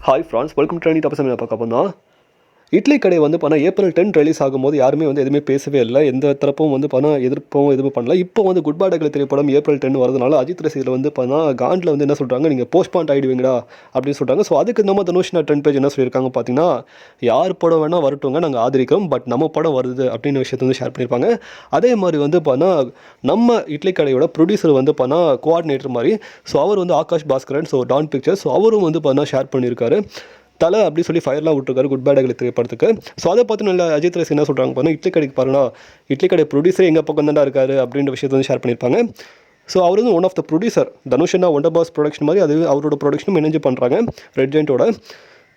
Hi friends welcome ட்ரெயினி டாப் சமையல் பார்க்க போனால் இட்லி கடை வந்து பண்ணால் ஏப்ரல் டென் ரிலீஸ் ஆகும்போது யாருமே வந்து எதுவுமே பேசவே இல்லை. எந்த தரப்பும் வந்து பண்ணால் எதிர்ப்பும் எதுவும் பண்ணல. இப்போ வந்து குட் பாடகளை திரைப்படம் ஏப்ரல் டென் வரதுனால அஜித் ரசிகர் வந்து பண்ணால் காண்டில் வந்து என்ன சொல்கிறாங்க நீங்கள் போஸ்ட்பாண்ட் ஆகிடுவீங்கடா அப்படின்னு சொல்கிறாங்க ஸோ அதுக்கு நம்ம தனுஷ்னா டென் பேஜ் என்ன சொல்லியிருக்காங்க பார்த்தீங்கன்னா யார் படம் வேணால் வரட்டுங்க நாங்கள் ஆதரிக்கிறோம். பட் நம்ம படம் வருது அப்படின்னு விஷயத்தை வந்து ஷேர் பண்ணியிருப்பாங்க. அதே மாதிரி வந்து பண்ணா நம்ம இட்லி கடையோட ப்ரொடியூசர் வந்து பண்ணா கோஆர்டினேட்டர் மாதிரி. ஸோ அவர் வந்து Aakash Bhaskaran so Dawn pictures so அவரும் வந்து பண்ணா ஷேர் பண்ணியிருக்காரு. தலை அப்படி சொல்லி ஃபயர்லாம் விட்டுருக்காரு குட் பேட் திரைப்படத்துக்கு ஸோ அதை பார்த்து நல்லா அஜித் ரசி என்ன சொல்கிறாங்க பார்த்தா இட்லி கடைக்கு பாருனா இட்லி கடை ப்ரொடியூசர் எங்கள் பக்கம் தான் இருக்காரு அப்படின்ற விஷயத்தை வந்து ஷேர் பண்ணியிருப்பாங்க. ஸோ அவர் வந்து ஒன் ஆஃப் த ப்ரொடியூசர் தனுஷனா ஒண்டர் பாஸ் ப்ரொடக்ஷன் மாதிரி அது அவரோட ப்ரொடக்ஷனும் இணைஞ்சு பண்ணுறாங்க ரெட் ஜெயின்ட்டோட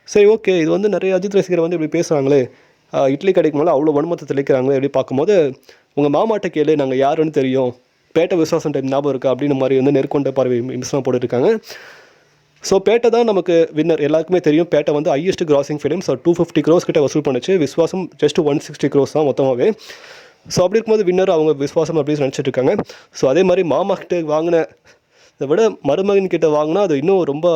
சரி ஓகே இது வந்து நிறைய அஜித் ரசிகர் வந்து இப்படி பேசுகிறாங்களே இட்லி கடைக்கு மேலே அவ்வளோ வன்மத்தை தெளிக்கிறாங்களே அப்படி பார்க்கும்போது உங்கள் மாமாட்ட கேளு நாங்கள் யாருன்னு தெரியும் பேட்டை விசுவாசம் டைம் ஞாபகம் இருக்கா அப்படின்னு மாதிரி வந்து நெருக்கொண்ட பார்வை மிஸ்லாம் போட்டுருக்காங்க ஸோ பேட்டை தான் நமக்கு வின்னர் எல்லாருக்குமே தெரியும். பேட்டை வந்து highest grossing film so two fifty crore கிட்ட வசூல் பண்ணுச்சு. Viswasam just one sixty crore தான் மொத்தமாகவே ஸோ அப்படி இருக்கும்போது வின்னர் அவங்க விஸ்வாசம் அப்படின்னு நினச்சிட்டு இருக்காங்க. ஸோ அதே மாதிரி மாமா கிட்ட வாங்கின இதை விட மருமகன் கிட்ட வாங்கினா அது இன்னும் ரொம்ப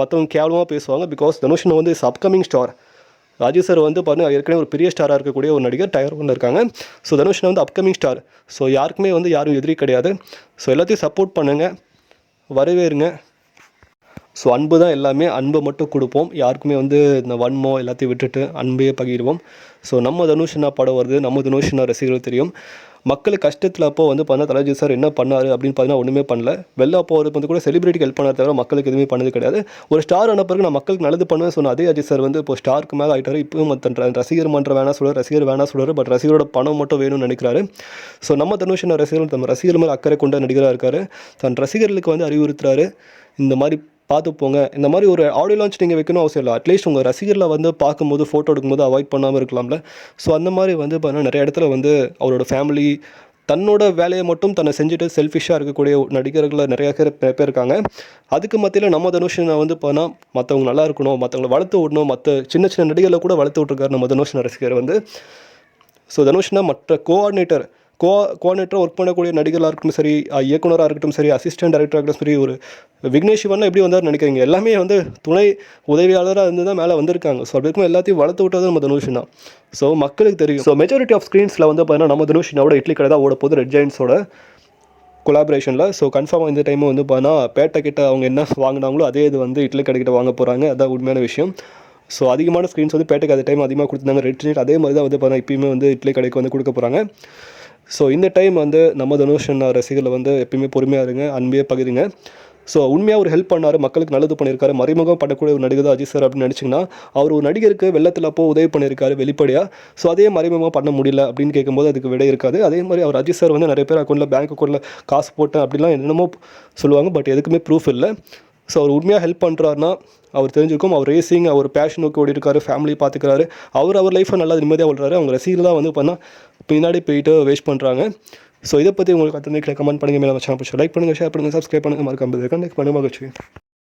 மற்றவங்க கேவலமாக பேசுவாங்க. பிகாஸ் தனுஷன் வந்து is upcoming star Rajiv sir வந்து பாருங்கள் ஏற்கனவே ஒரு பெரிய ஸ்டாராக இருக்கக்கூடிய ஒரு நடிகர் டயர் ஒன்று இருக்காங்க. ஸோ தனுஷன் வந்து அப்கமிங் ஸ்டார் ஸோ யாருக்குமே வந்து யாரும் எதிரி கிடையாது. ஸோ எல்லாத்தையும் சப்போர்ட் பண்ணுங்கள் வரவேறுங்க. ஸோ அன்பு தான் எல்லாமே அன்பை மட்டும் கொடுப்போம். யாருக்குமே வந்து இந்த வன்மோ எல்லாத்தையும் விட்டுட்டு அன்பையே பகிர்வோம். ஸோ நம்ம தனுஷனா படம் வருது. நம்ம தனுஷனா ரசிகர்கள் தெரியும். மக்கள் கஷ்டத்தில் அப்போ வந்து பார்த்தா தலஜி சார் என்ன பண்ணார் அப்படின்னு பார்த்தீங்கன்னா ஒன்றுமே பண்ணல. வெளில போகிறது வந்து கூட செலிபிரிட்டிக்கு ஹெல்ப் பண்ணார் தவிர மக்களுக்கு எதுவுமே பண்ணது கிடையாது. ஒரு ஸ்டார் ஆன பிறகு நான் மக்களுக்கு நல்லது பண்ணுவேன் சொன்ன அதே அஜித் சார் வந்து இப்போ ஸ்டாருக்கு மேலே ஆகிட்டார் இப்போவும் மற்ற ரசிகர் மன்ற வேணா சொல்லுவார். ரசிகர் வேணா சொல்லுவார். பட் ரசிகரோட பணம் மட்டும் வேணும்னு நினைக்கிறாரு. ஸோ நம்ம தனுஷன ரசிகர்கள் நம்ம ரசிகர் மேலே அக்கறை கொண்ட நடிகராக இருக்காரு. தன் ரசிகர்களுக்கு வந்து அறிவுறுத்துறாரு. இந்த மாதிரி பார்த்து போங்க இந்த மாதிரி ஒரு ஆடியோ லான்ச் நீங்கள் வைக்கணும் அவசியம் இல்லை. அட்லீஸ்ட் உங்கள் ரசிகர்களை வந்து பார்க்கும்போது ஃபோட்டோ எடுக்கும்போது அவாய்ட் பண்ணாமல் இருக்கலாம்ல. ஸோ அந்த மாதிரி வந்து பார்த்தீங்கன்னா நிறைய இடத்துல வந்து அவரோட ஃபேமிலி தன்னோட வேலையை மட்டும் தன்னை செஞ்சுட்டு செல்ஃபிஷாக இருக்கக்கூடிய நடிகர்களை நிறைய பேர் பேர் இருக்காங்க. அதுக்கு மத்தியில் நம்ம தனுஷனை வந்து பார்த்தா மற்றவங்க நல்லா இருக்கணும் மற்றவங்களை வளர்த்து விடணும் மற்ற சின்ன சின்ன நடிகர்களை கூட வளர்த்து விட்ருக்காரு நம்ம தனுஷன் ரசிகர் வந்து. ஸோ தனுஷ்னா மற்ற கோஆர்டினேட்டர் கோ கோஆர்டினேட்டராக ஒர்க் பண்ணக்கூடிய நடிகர்களாக இருக்கட்டும் சரி இயக்குனராக இருக்கட்டும் சரி அசிஸ்டன்ட் டைரக்டராக இருக்கட்டும் சரி ஒரு விக்னேஷ் சிவன் எப்படி வந்தார் நினைக்கிறீங்க? எல்லாமே வந்து துணை உதவியாளராக இருந்து தான் மேலே வந்திருக்காங்க. ஸோ அப்படி இருக்கும் எல்லாத்தையும் வளர்த்து விட்டது நம்ம தனுஷ் தான். ஸோ மக்களுக்கு தெரியும். ஸோ மெஜாரிட்டி ஆஃப் ஸ்க்ரீன்ஸில் வந்து பார்த்தீங்கன்னா நம்ம தனுஷனோட இட்லி கடை தான் ஓட போகுது ரெட் ஜெயின்ஸோட கொலாபரேஷனில் ஸோ கன்ஃபார்மாக இந்த டைமும் வந்து பார்த்தா பேட்டை கிட்ட அவங்க என்ன வாங்கினாங்களோ அதே இது வந்து இட்லி கடைக்கிட்ட வாங்க போகிறாங்க அதான் உண்மையான விஷயம். ஸோ அதிகமான ஸ்க்ரீன்ஸ் வந்து பேட்டைக்கு அந்த டைம் அதிகமாக கொடுத்துருந்தாங்க ரெட் ஜெயிட் அதே மாதிரி தான் வந்து பார்த்தா இப்பயுமே வந்து இட்லி கடைக்கு வந்து கொடுக்க போகிறாங்க ஸோ இந்த டைம் வந்து நம்ம தனுஷன் ரசிகர்களை வந்து எப்பயுமே பொறுமையாக இருங்க அன்பையே பகிருங்க. ஸோ உண்மையாக ஒரு ஹெல்ப் பண்ணார் மக்களுக்கு நல்லது பண்ணியிருக்காரு. மறைமுகம் பண்ணக்கூடிய ஒரு நடிகர் தான் அஜித் சார் அப்படின்னு நினச்சிங்கன்னா அவர் ஒரு நடிகருக்கு வெள்ளத்தில் அப்போ உதவி பண்ணியிருக்காரு வெளிப்படையாக ஸோ அதே மறைமுகமாக பண்ண முடியல அப்படின்னு கேட்கும்போது அதுக்கு விடை இருக்காது. அதே மாதிரி அவர் அஜித் சார் வந்து நிறைய பேர் அக்கௌண்ட்டில் பேங்க் அக்கௌண்ட்டில் காசு போட்டேன் அப்படிலாம் என்னென்னமோ சொல்லுவாங்க பட் எதுக்குமே ப்ரூஃப் இல்லை. ஸோ அவர் உண்மையாக ஹெல்ப் பண்ணுறாருனா அவர் தெரிஞ்சிருக்கும் அவர் ரேசிங் அவர் பேஷன் நோக்கி ஓடி இருக்காரு ஃபேமிலி பார்த்துக்கிறாரு அவர் அவர் லைஃப்பை நல்லா நிம்மதியாக வாழ்றாரு. அவங்க ரசிகர் தான் வந்து பண்ணால் பின்னாடி போயிட்டு வேஸ்ட் பண்ணுறாங்க ஸோ இதை பற்றி உங்களுக்கு அத்தனை கமெண்ட் பண்ணுங்கள் மேலே சேனல் லைக் பண்ணுங்கள் ஷேர் பண்ணுங்கள் சப்ஸ்கிரைப் பண்ணுங்கள் மறக்காம நெக்ஸ்ட் பண்ணுங்கள் மகிழ்ச்சி.